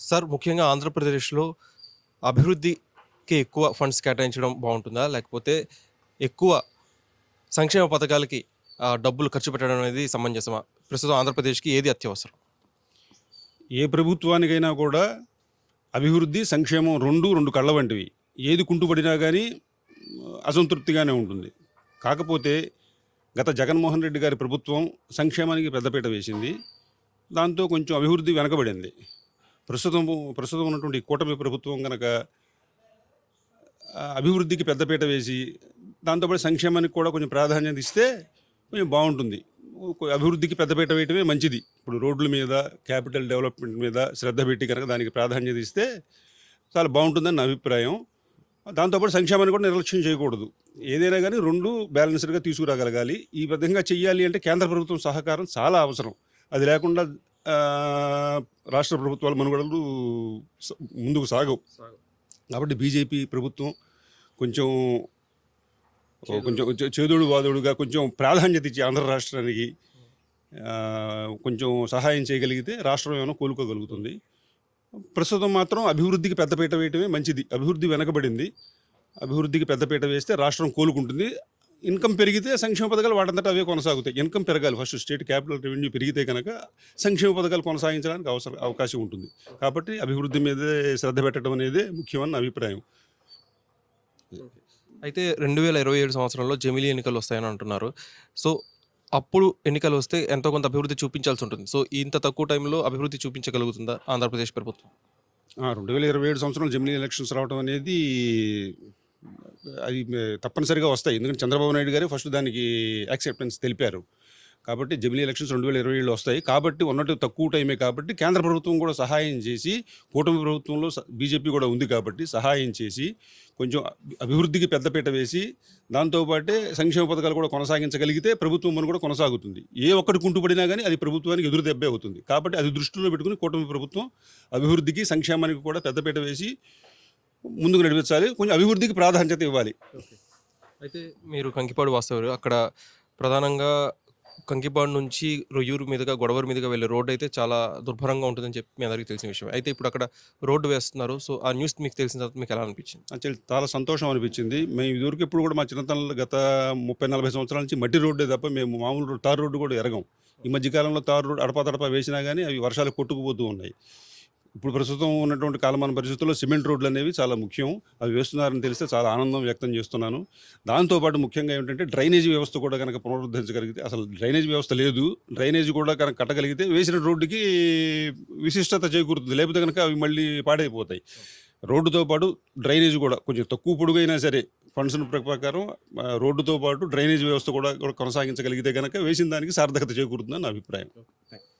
Sir ముఖ్యంగా ఆంధ్రప్రదేశ్లో అభివృద్ధికి ఎక్కువ ఫండ్స్ కేటాయించడం బాగుంటుందా? లేకపోతే ఎక్కువ సంక్షేమ పథకాలకి ఆ, డబ్బులు ఖర్చు పెట్టడం అనేది సమంజసమా? ప్రస్తుతం ఆంధ్రప్రదేశ్కి ఏది అత్యవసరం? ఏ ప్రభుత్వానికైనా కూడా అభివృద్ధి సంక్షేమం రెండు రెండు కళ్ళ వంటివి. ఏది కుంటుపడినా కానీ అసంతృప్తిగానే ఉంటుంది. కాకపోతే గత జగన్మోహన్ రెడ్డి గారి ప్రభుత్వం సంక్షేమానికి పెద్దపీట వేసింది. దాంతో కొంచెం అభివృద్ధి వెనకబడింది. ప్రస్తుతం ప్రస్తుతం ఉన్నటువంటి కూటమి ప్రభుత్వం కనుక అభివృద్ధికి పెద్దపీట వేసి దాంతోపాటు సంక్షేమానికి కూడా కొంచెం ప్రాధాన్యత ఇస్తే కొంచెం బాగుంటుంది. అభివృద్ధికి పెద్దపీట వేయటమే మంచిది. ఇప్పుడు రోడ్ల మీద క్యాపిటల్ డెవలప్మెంట్ మీద శ్రద్ధ పెట్టి కనుక దానికి ప్రాధాన్యత ఇస్తే చాలా బాగుంటుందని నా అభిప్రాయం. దాంతోపాటు సంక్షేమాన్ని కూడా నిర్లక్ష్యం చేయకూడదు. ఏదైనా కానీ రెండు బ్యాలెన్స్డ్గా తీసుకురాగలగాలి. ఈ విధంగా చెయ్యాలి అంటే కేంద్ర ప్రభుత్వం సహకారం చాలా అవసరం. అది లేకుండా రాష్ట్ర ప్రభుత్వాల మనుగడలు ముందుకు సాగవు. కాబట్టి బీజేపీ ప్రభుత్వం కొంచెం కొంచెం చేదోడు వాదోడుగా కొంచెం ప్రాధాన్యత ఇచ్చి ఆంధ్ర రాష్ట్రానికి కొంచెం సహాయం చేయగలిగితే రాష్ట్రం ఏమైనా కోలుకోగలుగుతుంది. ప్రస్తుతం మాత్రం అభివృద్ధికి పెద్దపీట వేయటమే మంచిది. అభివృద్ధి వెనకబడింది. అభివృద్ధికి పెద్దపీట వేస్తే రాష్ట్రం కోలుకుంటుంది. ఇన్కమ్ పెరిగితే సంక్షేమ పథకాలు వాటంతటా అవే కొనసాగుతాయి. ఇన్కమ్ పెరగాలి. ఫస్ట్ స్టేట్ క్యాపిటల్ రెవెన్యూ పెరిగితే కనుక సంక్షేమ పథకాలు కొనసాగించడానికి అవసరం అవకాశం ఉంటుంది. కాబట్టి అభివృద్ధి మీదే శ్రద్ధ పెట్టడం అనేది ముఖ్యమైన అభిప్రాయం. అయితే రెండు వేల ఇరవై ఏడు సంవత్సరంలో జమిలీ ఎన్నికలు వస్తాయని అంటున్నారు. సో అప్పుడు ఎన్నికలు వస్తే ఎంతో కొంత అభివృద్ధి చూపించాల్సి ఉంటుంది. సో ఇంత తక్కువ టైంలో అభివృద్ధి చూపించగలుగుతుందా ఆంధ్రప్రదేశ్ ప్రభుత్వం? రెండు వేల ఇరవై ఏడు సంవత్సరంలో జమిలీ ఎలక్షన్స్ రావడం అనేది అది తప్పనిసరిగా వస్తాయి. ఎందుకంటే చంద్రబాబు నాయుడు గారు ఫస్ట్ దానికి యాక్సెప్టెన్స్ తెలిపారు. కాబట్టి జమిలీ ఎలక్షన్స్ రెండు వేల ఇరవై ఏళ్ళు వస్తాయి. కాబట్టి ఉన్నట్టు తక్కువ టైమే కాబట్టి కేంద్ర ప్రభుత్వం కూడా సహాయం చేసి కూటమి ప్రభుత్వంలో బీజేపీ కూడా ఉంది కాబట్టి సహాయం చేసి కొంచెం అభివృద్ధికి పెద్దపీట వేసి దాంతోపాటే సంక్షేమ పథకాలు కూడా కొనసాగించగలిగితే ప్రభుత్వం మనం కూడా కొనసాగుతుంది. ఏ ఒక్కటి కుంటుపడినా కానీ అది ప్రభుత్వానికి ఎదురు దెబ్బే అవుతుంది. కాబట్టి అది దృష్టిలో పెట్టుకుని కూటమి ప్రభుత్వం అభివృద్ధికి సంక్షేమానికి కూడా పెద్దపీట వేసి ముందుకు నడిపించాలి. కొంచెం అభివృద్ధికి ప్రాధాన్యత ఇవ్వాలి. అయితే మీరు కంకిపాడు వాస్తవారు అక్కడ ప్రధానంగా కంకిపాడు నుంచి రొయ్యూరు మీదుగా గొడవరి మీదుగా వెళ్ళే రోడ్డు అయితే చాలా దుర్భరంగా ఉంటుందని చెప్పి మీ అందరికీ తెలిసిన విషయం. అయితే ఇప్పుడు అక్కడ రోడ్డు వేస్తున్నారు. సో ఆ న్యూస్ మీకు తెలిసిన తర్వాత మీకు ఎలా అనిపించింది? యాక్చువల్లీ చాలా సంతోషం అనిపించింది. మేము ఇదివరకు ఎప్పుడు కూడా మా చిన్నతనంలో గత ముప్పై నలభై సంవత్సరాల నుంచి మట్టి రోడ్డే తప్ప మేము మామూలు తారు రోడ్డు కూడా ఎరగం. ఈ మధ్యకాలంలో తారు రోడ్డు అడపా తడపా వేసినా కానీ అవి వర్షాలు కొట్టుకుపోతూ ఉన్నాయి. ఇప్పుడు ప్రస్తుతం ఉన్నటువంటి కాలమాన పరిస్థితుల్లో సిమెంట్ రోడ్లు అనేవి చాలా ముఖ్యం. అవి వేస్తున్నారని తెలిస్తే చాలా ఆనందం వ్యక్తం చేస్తున్నాను. దాంతోపాటు ముఖ్యంగా ఏమిటంటే డ్రైనేజీ వ్యవస్థ కూడా కనుక పునరుద్ధరించగలిగితే అసలు డ్రైనేజ్ వ్యవస్థ లేదు. డ్రైనేజీ కూడా కనుక కట్టగలిగితే వేసిన రోడ్డుకి విశిష్టత చేకూరుతుంది. లేకపోతే కనుక అవి మళ్ళీ పాడైపోతాయి. రోడ్డుతో పాటు డ్రైనేజ్ కూడా కొంచెం తక్కువ పొడుగైనా సరే ఫండ్స్ ప్రకారం రోడ్డుతో పాటు డ్రైనేజ్ వ్యవస్థ కూడా కూడా కొనసాగించగలిగితే కనుక వేసిన దానికి సార్థకత చేకూరుతుందని నా అభిప్రాయం.